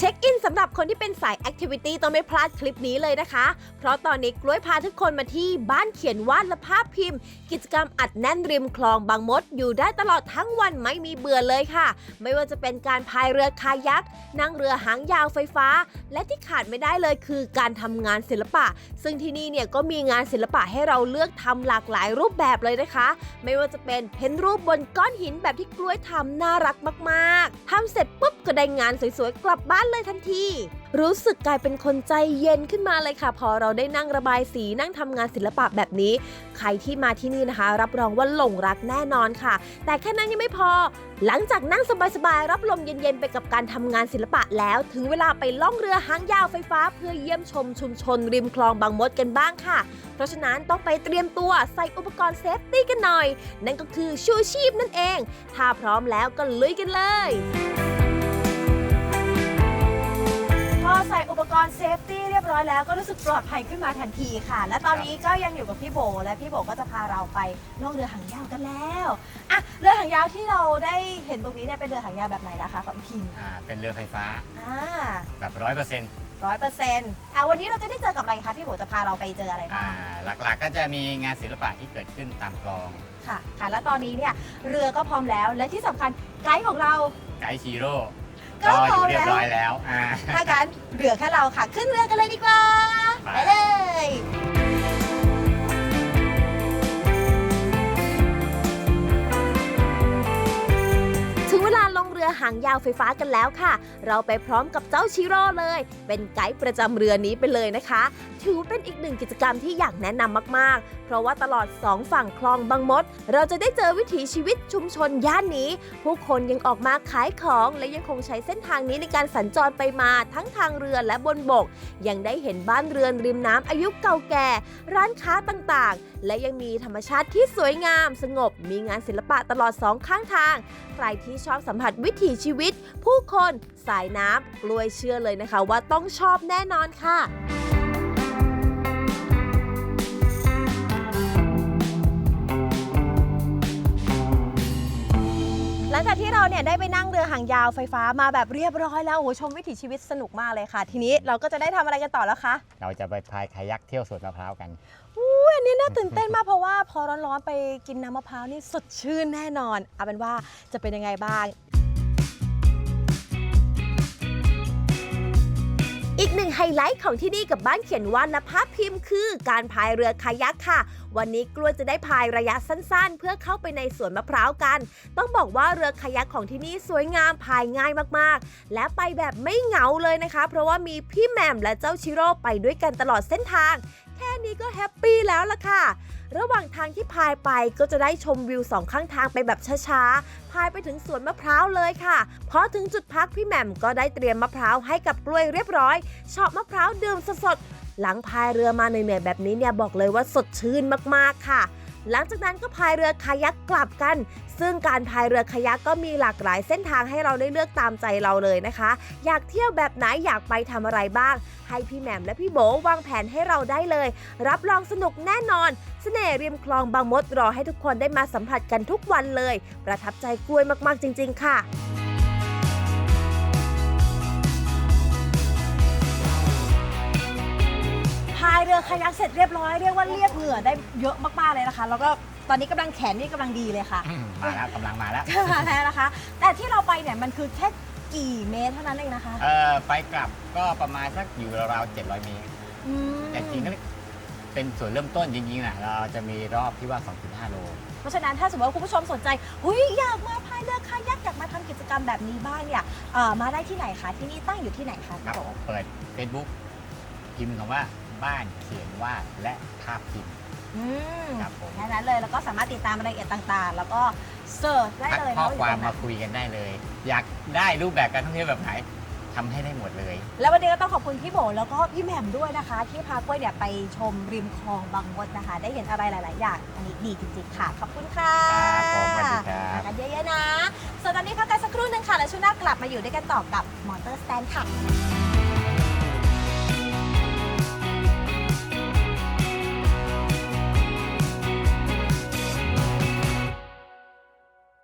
เช็คอินสำหรับคนที่เป็นสายแอคทิวิตี้ต้องไม่พลาดคลิปนี้เลยนะคะ เพราะตอนนี้กล้วยพาทุกคนมาที่บ้านเขียนวาดและภาพพิมพ์ กิจกรรมอัดแน่นริมคลองบางมด อยู่ได้ตลอดทั้งวันไม่มีเบื่อเลยค่ะ ไม่ว่าจะเป็นการพายเรือคายัก นั่งเรือหางยาวไฟฟ้า และที่ขาดไม่ได้เลยคือการทำงานศิลปะ ซึ่งที่นี่เนี่ยก็มีงานศิลปะให้เราเลือกทำหลากหลายรูปแบบเลยนะคะ ไม่ว่าจะเป็นเพ้นรูปบนก้อนหินแบบที่กล้วยทำน่ารักมาก ๆทำเสร็จปุ๊บก็ได้งานสวยๆกลับบ้านเลยทันที รู้สึกกลายเป็นคนใจเย็นขึ้นมาเลยค่ะ พอเราได้นั่งระบายสีนั่งทำงานศิลปะแบบนี้ ใครที่มาที่นี่นะคะ รับรองว่าหลงรักแน่นอนค่ะ แต่แค่นั้นยังไม่พอ หลังจากนั่งสบายๆรับลมเย็นๆไปกับการทำงานศิลปะแล้ว ถึงเวลาไปล่องเรือหางยาวไฟฟ้า เพื่อเยี่ยมชมชุมชน ริมคลองบางมดกันบ้างค่ะ เพราะฉะนั้นต้องไปเตรียมตัวใส่อุปกรณ์เซฟตี้กันหน่อย นั่นก็คือชูชีพนั่นเอง ถ้าพร้อมแล้วก็ลุยกันเลย ฟตี้เรียบร้อยแล้วก็รู้สึกปลอดภัยขึ้นมาทันทีค่ะ และตอนนี้ก็ยังอยู่กับพี่โบ และพี่โบก็จะพาเราไปล่องเรือหางยาวกันแล้วอะเรือหางยาวที่เราได้เห็นตรงนี้เนี่ยเป็นเรือหางยาวแบบไหนนะคะขออีกทีอ่าเป็นเรือไฟฟ้าอ่าแบบร้อยเปอร์เซ็นต์ร้อยเปอร์เซ็นต์อะวันนี้เราจะได้เจอกับอะไรคะพี่โบจะพาเราไปเจออะไรบ้างหลักๆก็จะมีงานศิลปะที่เกิดขึ้นตามคลองค่ะ ค่ะ แล้วตอนนี้เนี่ยเรือก็พร้อมแล้ว และที่สำคัญไกด์ของเราไกด์ชีโร่ ก็ก็พอร้อมยู่เรียบแล้วร้อยแล้วอ่า ถ้างั้นเหลือแค่เราค่ะ ขึ้นเรือกันเลยดีกว่า ไป ไปเลยางยาวไฟฟ้ากันแล้วค่ะ เราไปพร้อมกับเจ้าชิโร่เลย เป็นไกด์ประจำเรือนี้ไปเลยนะคะ ถือเป็นอีกหนึ่งกิจกรรมที่อยากแนะนำมากๆ เพราะว่าตลอด 2 ฝั่งคลองบางมด เราจะได้เจอวิถีชีวิตชุมชนย่านนี้ ผู้คนยังออกมาขายของและยังคงใช้เส้นทางนี้ในการสัญจรไปมาทั้งทางเรือและบนบก ยังได้เห็นบ้านเรือนริมน้ำอายุเก่าแก่ ร้านค้าต่างๆ และยังมีธรรมชาติที่สวยงาม สงบ มีงานศิลปะตลอดสองข้างทาง ใครที่ชอบสัมผัสวิถีชีวิต ผู้คนสายน้ำกล้วยเชื่อเลยนะคะว่าต้องชอบแน่นอนค่ะหลังจากที่เราเนี่ยได้ไปนั่งเรือหางยาวไฟฟ้ามาแบบเรียบร้อยแล้วโอ้โหชมวิถีชีวิตสนุกมากเลยค่ะ ทีนี้เราก็จะได้ทำอะไรกันต่อแล้วคะเราจะไปพายคายักเที่ยวสวนมะพร้าวกันอุ้ยอันนี้น่าตื่นเต้นมากเพราะว่าพอร้อนๆไปกินน้ำมะพร้าวนี่สดชื่นแน่นอนเอาเป็นว่าจะเป็นยังไงบ้าง ไฮไลท์ของที่นี่กับบ้านเขียนวาดและภาพพิมพ์คือการพายเรือคายักค่ะวันนี้กล้วยจะได้พายระยะสั้นๆ เพื่อเข้าไปในสวนมะพร้าวกัน ต้องบอกว่าเรือคายักของที่นี่สวยงามพายง่ายมากๆ และไปแบบไม่เหงาเลยนะคะ เพราะว่ามีพี่แหม่มและเจ้าชิโร่ไปด้วยกันตลอดเส้นทาง แค่นี้ก็แฮปปี้แล้วล่ะค่ะ ระหว่างทางที่พายไปก็จะได้ชมวิวสองข้างทางไปแบบช้าๆ พายไปถึงสวนมะพร้าวเลยค่ะพอถึงจุดพักพี่แหม่มก็ได้เตรียมมะพร้าวให้กับกล้วยเรียบร้อยเฉาะมะพร้าวดื่มสด หลังพายเรือมาเหนื่อยๆแบบนี้เนี่ยบอกเลยว่าสดชื่นมากๆค่ะ หลังจากนั้นก็พายเรือคายักกลับกัน ซึ่งการพายเรือคายักก็มีหลากหลายเส้นทางให้เราได้เลือกตามใจเราเลยนะคะ อยากเที่ยวแบบไหนอยากไปทำอะไรบ้าง ให้พี่แหม่มและพี่โบวางแผนให้เราได้เลย รับรองสนุกแน่นอนเสน่ห์ริมคลองบางมดรอให้ทุกคนได้มาสัมผัสกันทุกวันเลย ประทับใจกล้วยมากๆจริง ๆ ค่ะ เรือคายักเสร็จเรียบร้อยเรียกว่าเรียกเหงื่อได้เยอะมากๆเลยนะคะ แล้วก็ตอนนี้กำลังแขนนี่กำลังดีเลยค่ะมาแล้วกำลังมาแล้ว มาแล้วนะคะ แต่ที่เราไปเนี่ยมันคือแค่กี่เมตรเท่านั้นเองนะคะเอ่อไปกลับก็ประมาณสักอยู่ราวๆ700เมตร อืมแต่จริงก็เป็นส่วนเริ่มต้นจริงๆนะเราจะมีรอบที่ว่า 2.5 โล เพราะฉะนั้นถ้าสมมติว่าคุณผู้ชมสนใจหุยอยากมาพายเรือคายักอยากมาทำกิจกรรมแบบนี้บ้างเนี่ยเอ่อมาได้ที่ไหนคะที่นี่ตั้งอยู่ที่ไหนคะครับพี่โบเปิด Facebook พิมพ์คำว่า บ้านเขียนวาดและภาพพิมพ์อืมครับผมแค่นั้นเลยแล้วก็สามารถติดตามรายละเอียดต่างๆ แล้วก็เสิร์ชได้ทักเลยข้อนะความอยู่ตรงไหนมาคุยกันได้เลย อยากได้รูปแบบการท่องเที่ยวแบบไหนทำให้ได้หมดเลย แล้ววันนี้ก็ต้องขอบคุณพี่โบแล้วก็พี่แหม่มด้วยนะคะ ที่พากล้วยเนี่ยไปชมริมคลองบางมดนะคะ ได้เห็นอะไรหลาย ๆ อย่างอันนี้ดีจริง ๆ ค่ะขอบคุณค่ะครับผมสวัสดีครับ มากันเยอะๆนะส่วนตอนนี้พักกันสักครู่หนึงค่ะแล้วช่วงหน้ากลับมาอยู่ด้วยกันต่อกับมอเตอร์สแตนค่ะ